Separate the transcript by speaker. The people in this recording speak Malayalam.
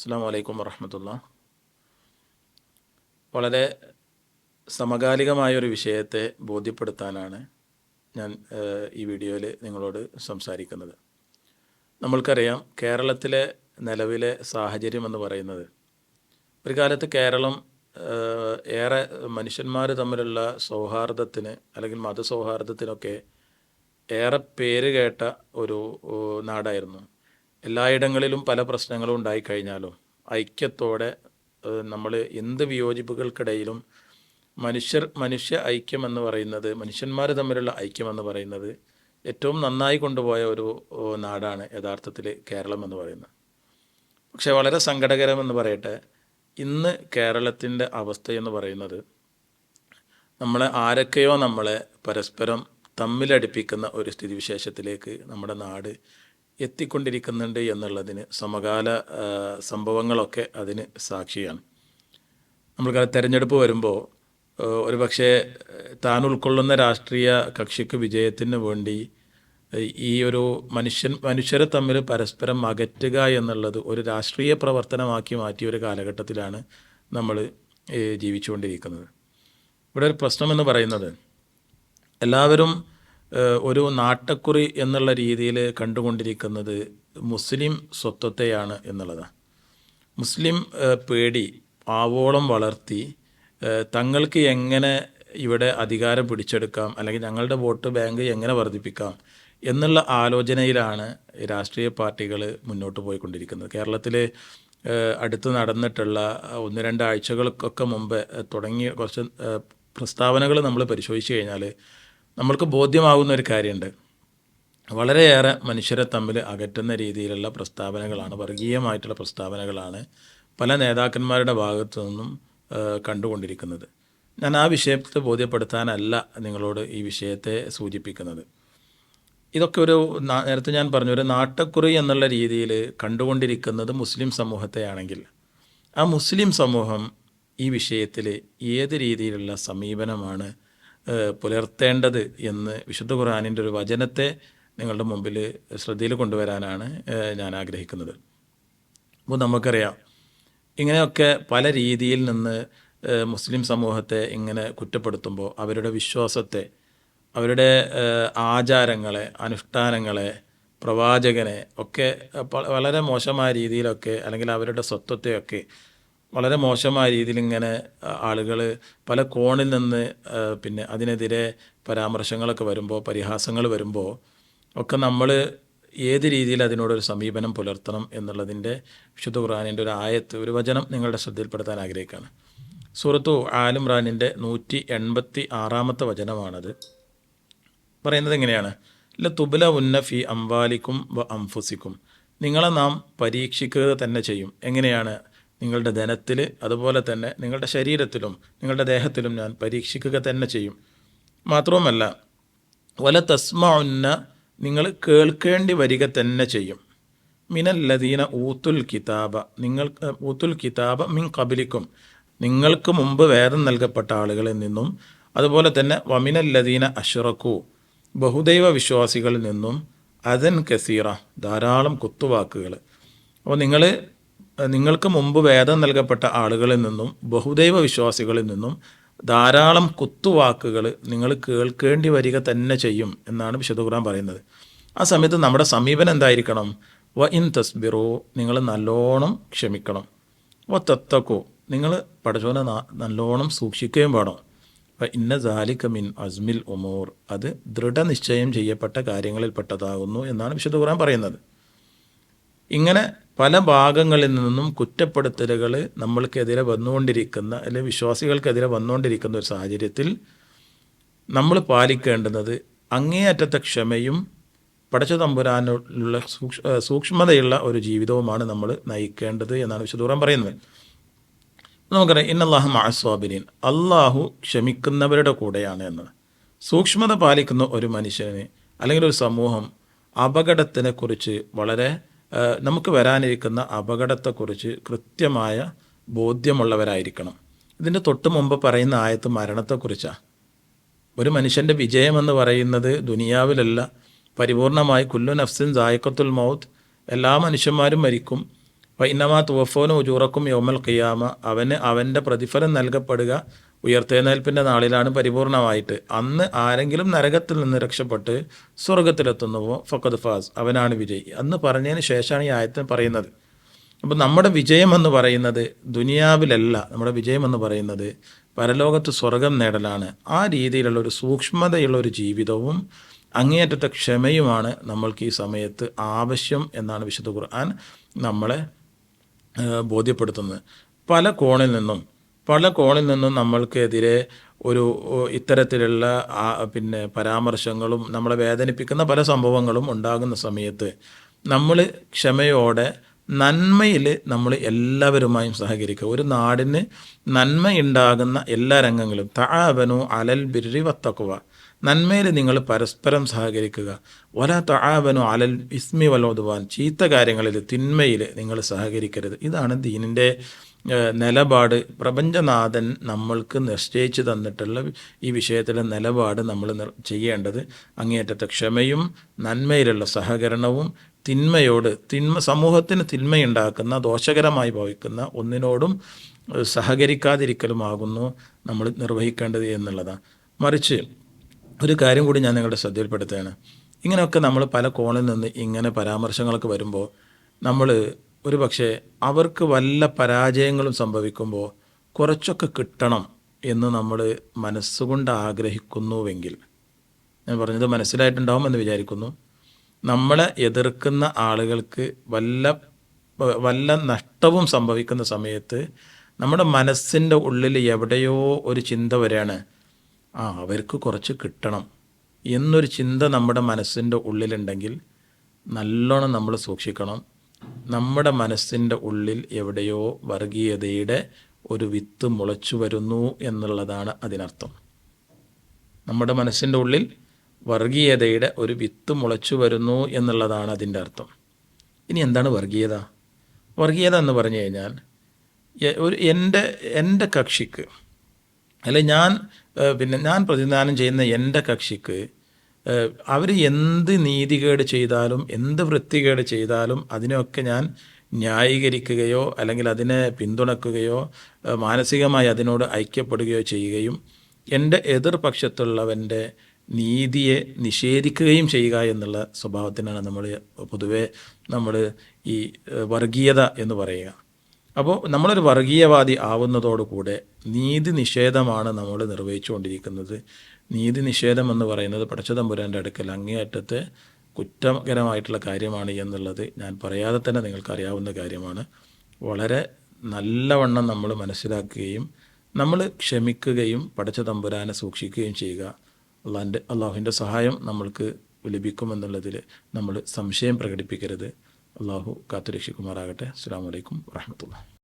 Speaker 1: അസ്സാം വലൈക്കും വറഹമത്തുള്ള. വളരെ സമകാലികമായ ഒരു വിഷയത്തെ ബോധ്യപ്പെടുത്താനാണ് ഞാൻ ഈ വീഡിയോയിൽ നിങ്ങളോട് സംസാരിക്കുന്നത്. നമ്മൾക്കറിയാം കേരളത്തിലെ നിലവിലെ സാഹചര്യം എന്ന് പറയുന്നത് ഒരു കാലത്ത് കേരളം ഏറെ മനുഷ്യന്മാർ തമ്മിലുള്ള സൗഹാർദ്ദത്തിന് അല്ലെങ്കിൽ മതസൗഹാർദ്ദത്തിനൊക്കെ ഏറെ പേര് കേട്ട ഒരു നാടായിരുന്നു. എല്ലായിടങ്ങളിലും പല പ്രശ്നങ്ങളും ഉണ്ടായിക്കഴിഞ്ഞാലും ഐക്യത്തോടെ നമ്മൾ എന്ത് വിയോജിപ്പുകൾക്കിടയിലും മനുഷ്യർ മനുഷ്യ ഐക്യം എന്ന് പറയുന്നത് മനുഷ്യന്മാർ തമ്മിലുള്ള ഐക്യം എന്ന് പറയുന്നത് ഏറ്റവും നന്നായി കൊണ്ടുപോയ ഒരു നാടാണ് യഥാർത്ഥത്തിൽ കേരളം എന്ന് പറയുന്നത്. പക്ഷേ വളരെ സങ്കടകരമെന്ന് പറയട്ടെ ഇന്ന് കേരളത്തിന്റെ അവസ്ഥയെന്ന് പറയുന്നത് നമ്മളെ ആരൊക്കെയോ നമ്മളെ പരസ്പരം തമ്മിലടിപ്പിക്കുന്ന ഒരു സ്ഥിതിവിശേഷത്തിലേക്ക് നമ്മുടെ നാട് എത്തിക്കൊണ്ടിരിക്കുന്നുണ്ട് എന്നുള്ളതിന് സമകാല സംഭവങ്ങളൊക്കെ അതിന് സാക്ഷിയാണ്. നമ്മൾക്കത് തെരഞ്ഞെടുപ്പ് വരുമ്പോൾ ഒരു പക്ഷേ താൻ ഉൾക്കൊള്ളുന്ന രാഷ്ട്രീയ കക്ഷിക്ക് വിജയത്തിന് വേണ്ടി ഈ ഒരു മനുഷ്യൻ മനുഷ്യരെ തമ്മിൽ പരസ്പരം അകറ്റുക എന്നുള്ളത് ഒരു രാഷ്ട്രീയ പ്രവർത്തനമാക്കി മാറ്റിയ ഒരു കാലഘട്ടത്തിലാണ് നമ്മൾ ജീവിച്ചുകൊണ്ടിരിക്കുന്നത്. ഇവിടെ ഒരു പ്രശ്നമെന്ന് പറയുന്നത് എല്ലാവരും ഒരു നാട്ടക്കുറി എന്നുള്ള രീതിയിൽ കണ്ടുകൊണ്ടിരിക്കുന്നത് മുസ്ലിം സ്വത്വത്തെയാണ് എന്നുള്ളതാണ്. മുസ്ലിം പേടി ആവോളം വളർത്തി തങ്ങൾക്ക് എങ്ങനെ ഇവിടെ അധികാരം പിടിച്ചെടുക്കാം അല്ലെങ്കിൽ ഞങ്ങളുടെ വോട്ട് ബാങ്ക് എങ്ങനെ വർദ്ധിപ്പിക്കാം എന്നുള്ള ആലോചനയിലാണ് രാഷ്ട്രീയ പാർട്ടികൾ മുന്നോട്ട് പോയിക്കൊണ്ടിരിക്കുന്നത്. കേരളത്തിൽ അടുത്ത് നടന്നിട്ടുള്ള ഒന്ന് രണ്ടാഴ്ചകൾക്കൊക്കെ മുമ്പ് തുടങ്ങിയ കുറച്ച് പ്രസ്താവനകൾ നമ്മൾ പരിശോധിച്ച് കഴിഞ്ഞാൽ നമ്മൾക്ക് ബോധ്യമാകുന്ന ഒരു കാര്യമുണ്ട്. വളരെയേറെ മനുഷ്യരെ തമ്മിൽ അകറ്റുന്ന രീതിയിലുള്ള പ്രസ്താവനകളാണ് വർഗീയമായിട്ടുള്ള പ്രസ്താവനകളാണ് പല നേതാക്കന്മാരുടെ ഭാഗത്തു നിന്നും കണ്ടുകൊണ്ടിരിക്കുന്നത്. ഞാൻ ആ വിഷയത്തെ ബോധ്യപ്പെടുത്താനല്ല നിങ്ങളോട് ഈ വിഷയത്തെ സൂചിപ്പിക്കുന്നത്. ഇതൊക്കെ ഒരു നേരത്തെ ഞാൻ പറഞ്ഞു ഒരു നാട്ടക്കുറി എന്നുള്ള രീതിയിൽ കണ്ടുകൊണ്ടിരിക്കുന്നത് മുസ്ലിം സമൂഹത്തെയാണെങ്കിൽ ആ മുസ്ലിം സമൂഹം ഈ വിഷയത്തിൽ ഏത് രീതിയിലുള്ള സമീപനമാണ് പുലർത്തേണ്ടത് എന്ന് വിശുദ്ധ ഖുർആാനിന്റെ ഒരു വചനത്തെ നിങ്ങളുടെ മുമ്പിൽ ശ്രദ്ധയിൽ കൊണ്ടുവരാനാണ് ഞാൻ ആഗ്രഹിക്കുന്നത്. അപ്പോൾ നമുക്കറിയാം ഇങ്ങനെയൊക്കെ പല രീതിയിൽ നിന്ന് മുസ്ലിം സമൂഹത്തെ ഇങ്ങനെ കുറ്റപ്പെടുത്തുമ്പോൾ അവരുടെ വിശ്വാസത്തെ അവരുടെ ആചാരങ്ങളെ അനുഷ്ഠാനങ്ങളെ പ്രവാചകനെ ഒക്കെ വളരെ മോശമായ രീതിയിലൊക്കെ അല്ലെങ്കിൽ അവരുടെ സ്വത്വത്തെയൊക്കെ വളരെ മോശമായ രീതിയിൽ ഇങ്ങനെ ആളുകൾ പല കോണിൽ നിന്ന് പിന്നെ അതിനെതിരെ പരാമർശങ്ങളൊക്കെ വരുമ്പോൾ പരിഹാസങ്ങൾ വരുമ്പോൾ ഒക്കെ നമ്മൾ ഏത് രീതിയിൽ അതിനോടൊരു സമീപനം പുലർത്തണം എന്നുള്ളതിന്റെ വിശുദ്ധ ഖുറാനിന്റെ ഒരു ആയത്ത് ഒരു വചനം നിങ്ങളുടെ ശ്രദ്ധയിൽപ്പെടുത്താൻ ആഗ്രഹിക്കുകയാണ് സൂറത്തു ആലിമ്രാനിന്റെ നൂറ്റി എൺപത്തി ആറാമത്തെ വചനമാണത്. പറയുന്നത് എങ്ങനെയാണ്? ഇല്ല തുബല ഉന്ന ഫി അംവാലിക്കും വ അംഫുസിക്കും. നിങ്ങളെ നാം പരീക്ഷിക്കുക തന്നെ ചെയ്യും. എങ്ങനെയാണ്? നിങ്ങളുടെ ധനത്തിൽ അതുപോലെ തന്നെ നിങ്ങളുടെ ശരീരത്തിലും നിങ്ങളുടെ ദേഹത്തിലും ഞാൻ പരീക്ഷിക്കുക തന്നെ ചെയ്യും. മാത്രവുമല്ല വല തസ്മ ഉന്ന നിങ്ങൾ കേൾക്കേണ്ടി വരിക തന്നെ ചെയ്യും. മിനല്ലദീന ഊത്തുൽ കിതാബ നിങ്ങൾ ഊത്തുൽ കിതാബ മിൻ കബിലിക്കും നിങ്ങൾക്ക് മുമ്പ് വേദം നൽകപ്പെട്ട ആളുകളിൽ നിന്നും അതുപോലെ തന്നെ വമിനല്ലദീന അഷുറക്കു ബഹുദൈവ വിശ്വാസികളിൽ നിന്നും അതൻ കസീറ ധാരാളം കുത്തുവാക്കുകൾ അപ്പോൾ നിങ്ങൾ നിങ്ങൾക്ക് മുമ്പ് വേദം നൽകപ്പെട്ട ആളുകളിൽ നിന്നും ബഹുദൈവ വിശ്വാസികളിൽ നിന്നും ധാരാളം കുത്തുവാക്കുകൾ നിങ്ങൾ കേൾക്കേണ്ടി വരിക തന്നെ ചെയ്യും എന്നാണ് വിശുദ്ധ ഖുർആൻ പറയുന്നത്. ആ സമയത്ത് നമ്മുടെ സമീപനം എന്തായിരിക്കണം? വ ഇൻ തസ്ബിറോ നിങ്ങൾ നല്ലോണം ക്ഷമിക്കണം. വ തത്തക്കോ നിങ്ങൾ പഠിച്ചോനെ നല്ലോണം സൂക്ഷിക്കുകയും വേണം. വ ഇന്ന ജാലിക മിൻ അസ്മിൽ ഒമോർ അത് ദൃഢനിശ്ചയം ചെയ്യപ്പെട്ട കാര്യങ്ങളിൽപ്പെട്ടതാകുന്നു എന്നാണ് വിശുദ്ധ ഖുർആൻ പറയുന്നത്. ഇങ്ങനെ പല ഭാഗങ്ങളിൽ നിന്നും കുറ്റപ്പെടുത്തലുകൾ നമ്മൾക്കെതിരെ വന്നുകൊണ്ടിരിക്കുന്ന അല്ലെങ്കിൽ വിശ്വാസികൾക്കെതിരെ വന്നുകൊണ്ടിരിക്കുന്ന ഒരു സാഹചര്യത്തിൽ നമ്മൾ പാലിക്കേണ്ടുന്നത് അങ്ങേയറ്റത്തെ ക്ഷമയും പടച്ച തമ്പുരാനുള്ള സൂക്ഷ്മ സൂക്ഷ്മതയുള്ള ഒരു ജീവിതവുമാണ് നമ്മൾ നയിക്കേണ്ടത് എന്നാണ് വിശുദൂറം പറയുന്നത്. നമുക്കറിയാം ഇന്നല്ലാഹു മാസ്വാബിനീൻ അള്ളാഹു ക്ഷമിക്കുന്നവരുടെ കൂടെയാണ് എന്നത് സൂക്ഷ്മത പാലിക്കുന്ന ഒരു മനുഷ്യന് അല്ലെങ്കിൽ ഒരു സമൂഹം അപകടത്തിനെക്കുറിച്ച് വളരെ നമുക്ക് വരാനിരിക്കുന്ന അപകടത്തെക്കുറിച്ച് കൃത്യമായ ബോധ്യമുള്ളവരായിരിക്കണം. ഇതിന്റെ തൊട്ട് മുമ്പ് പറയുന്ന ആയത്ത് മരണത്തെക്കുറിച്ചാണ് ഒരു മനുഷ്യന്റെ വിജയമെന്ന് പറയുന്നത് ദുനിയാവിലല്ല. പരിപൂർണമായി കുല്ലു നഫ്സിൻ ജായക്കത്തുൽ മൗത്ത് എല്ലാ മനുഷ്യന്മാരും മരിക്കും. ഇന്നമാ തുവഫോനും ഉജൂറക്കും യോമൽ ഖിയാമ. അവന് അവന്റെ പ്രതിഫലം നൽകപ്പെടുക ഉയർത്തെഴുന്നേൽപ്പിന്റെ നാളിലാണ് പരിപൂർണമായിട്ട്. അന്ന് ആരെങ്കിലും നരകത്തിൽ നിന്ന് രക്ഷപ്പെട്ട് സ്വർഗത്തിലെത്തുന്നുവോ ഫക്കത് ഫാസ് അവനാണ് വിജയി. അന്ന് പറഞ്ഞതിന് ശേഷമാണ് ഈ ആയത്തിന് പറയുന്നത്. അപ്പോൾ നമ്മുടെ വിജയം എന്ന് പറയുന്നത് ദുനിയാവിലല്ല. നമ്മുടെ വിജയം എന്ന് പറയുന്നത് പരലോകത്ത് സ്വർഗം നേടലാണ്. ആ രീതിയിലുള്ള ഒരു സൂക്ഷ്മതയുള്ള ഒരു ജീവിതവും അങ്ങേയറ്റത്തെ ക്ഷമയുമാണ് നമ്മൾക്ക് ഈ സമയത്ത് ആവശ്യം എന്നാണ് വിശുദ്ധ ഖുർആൻ നമ്മളെ ബോധ്യപ്പെടുത്തുന്നത്. പല കോണിൽ നിന്നും പല കോണിൽ നിന്നും നമ്മൾക്കെതിരെ ഒരു ഇത്തരത്തിലുള്ള പിന്നെ പരാമർശങ്ങളും നമ്മളെ വേദനിപ്പിക്കുന്ന പല സംഭവങ്ങളും ഉണ്ടാകുന്ന സമയത്ത് നമ്മൾ ക്ഷമയോടെ നന്മയിൽ നമ്മൾ എല്ലാവരുമായും സഹകരിക്കുക. ഒരു നാടിന് നന്മയുണ്ടാകുന്ന എല്ലാ രംഗങ്ങളും. തആബനു അലൽ ബിരി വത്തക്കുവ നന്മയിൽ നിങ്ങൾ പരസ്പരം സഹകരിക്കുക. ഒല തആബനു അലൽ ഇസ്മി വലോദുവാൻ ചീത്ത കാര്യങ്ങളിൽ തിന്മയിൽ നിങ്ങൾ സഹകരിക്കരുത്. ഇതാണ് ദീനിന്റെ നിലപാട് പ്രപഞ്ചനാഥൻ നമ്മൾക്ക് നിശ്ചയിച്ചു തന്നിട്ടുള്ള ഈ വിഷയത്തിലെ നിലപാട് നമ്മൾ ചെയ്യേണ്ടത് അങ്ങേയറ്റത്തെ ക്ഷമയും നന്മയിലുള്ള സഹകരണവും തിന്മയോട് തിന്മ സമൂഹത്തിന് തിന്മയുണ്ടാക്കുന്ന ദോഷകരമായി ഭവിക്കുന്ന ഒന്നിനോടും സഹകരിക്കാതിരിക്കലുമാകുന്നു നമ്മൾ നിർവഹിക്കേണ്ടത് എന്നുള്ളതാണ് മറിച്ച് ഒരു കാര്യം കൂടി ഞാൻ നിങ്ങളുടെ ശ്രദ്ധയിൽപ്പെടുത്തുകയാണ്. ഇങ്ങനെയൊക്കെ നമ്മൾ പല കോണിൽ നിന്ന് ഇങ്ങനെ പരാമർശങ്ങളൊക്കെ വരുമ്പോൾ നമ്മൾ ഒരു പക്ഷേ അവർക്ക് വല്ല പരാജയങ്ങളും സംഭവിക്കുമ്പോൾ കുറച്ചൊക്കെ കിട്ടണം എന്ന് നമ്മൾ മനസ്സുകൊണ്ട് ആഗ്രഹിക്കുന്നുവെങ്കിൽ. ഞാൻ പറഞ്ഞത് മനസ്സിലായിട്ടുണ്ടാവും എന്ന് വിചാരിക്കുന്നു. നമ്മളെ എതിർക്കുന്ന ആളുകൾക്ക് വല്ല വല്ല നഷ്ടവും സംഭവിക്കുന്ന സമയത്ത് നമ്മുടെ മനസ്സിന്റെ ഉള്ളിൽ എവിടെയോ ഒരു ചിന്ത വരെയാണ് ആ അവർക്ക് കുറച്ച് കിട്ടണം എന്നൊരു ചിന്ത നമ്മുടെ മനസ്സിന്റെ ഉള്ളിലുണ്ടെങ്കിൽ നല്ലോണം നമ്മൾ സൂക്ഷിക്കണം. നമ്മുടെ മനസ്സിന്റെ ഉള്ളിൽ എവിടെയോ വർഗീയതയുടെ ഒരു വിത്ത് മുളച്ചു വരുന്നു എന്നുള്ളതാണ് അതിനർത്ഥം. നമ്മുടെ മനസ്സിന്റെ ഉള്ളിൽ വർഗീയതയുടെ ഒരു വിത്ത് മുളച്ചു വരുന്നു എന്നുള്ളതാണ് അതിന്റെ അർത്ഥം. ഇനി എന്താണ് വർഗീയത? വർഗീയത എന്ന് പറഞ്ഞു കഴിഞ്ഞാൽ ഒരു എന്റെ എന്റെ കക്ഷിക്ക് അല്ലെ ഞാൻ പിന്നെ ഞാൻ പ്രതിനിധാനം ചെയ്യുന്ന എന്റെ കക്ഷിക്ക് അവർ എന്ത് നീതികേട് ചെയ്താലും എന്ത് വൃത്തികേട് ചെയ്താലും അതിനെയൊക്കെ ഞാൻ ന്യായീകരിക്കുകയോ അല്ലെങ്കിൽ അതിനെ പിന്തുണക്കുകയോ മാനസികമായി അതിനോട് ഐക്യപ്പെടുകയോ ചെയ്യുകയും എന്റെ എതിർപക്ഷത്തുള്ളവന്റെ നീതിയെ നിഷേധിക്കുകയും ചെയ്യുക എന്നുള്ള സ്വഭാവത്തിനാണ് നമ്മൾ പൊതുവേ നമ്മൾ ഈ വർഗീയത എന്ന് പറയുക. അപ്പോൾ നമ്മളൊരു വർഗീയവാദി ആവുന്നതോടുകൂടെ നീതി നിഷേധമാണ് നമ്മൾ നിർവഹിച്ചുകൊണ്ടിരിക്കുന്നത്. നീതി നിഷേധം എന്ന് പറയുന്നത് പടച്ചതമ്പുരാന്റെ അടുക്കൽ അങ്ങേയറ്റത്തെ കുറ്റകരമായിട്ടുള്ള കാര്യമാണ് എന്നുള്ളത് ഞാൻ പറയാതെ തന്നെ നിങ്ങൾക്കറിയാവുന്ന കാര്യമാണ്. വളരെ നല്ലവണ്ണം നമ്മൾ മനസ്സിലാക്കുകയും നമ്മൾ ക്ഷമിക്കുകയും പടച്ച തമ്പുരാനെ സൂക്ഷിക്കുകയും ചെയ്യുക. അള്ളാന്റെ അള്ളാഹുവിന്റെ സഹായം നമ്മൾക്ക് ലഭിക്കുമെന്നുള്ളതിൽ നമ്മൾ സംശയം പ്രകടിപ്പിക്കരുത്. അള്ളാഹു കാത്തുരക്ഷിക്കുമാറാകട്ടെ. അസ്സാം വലൈക്കും വാഹമത്തുള്ള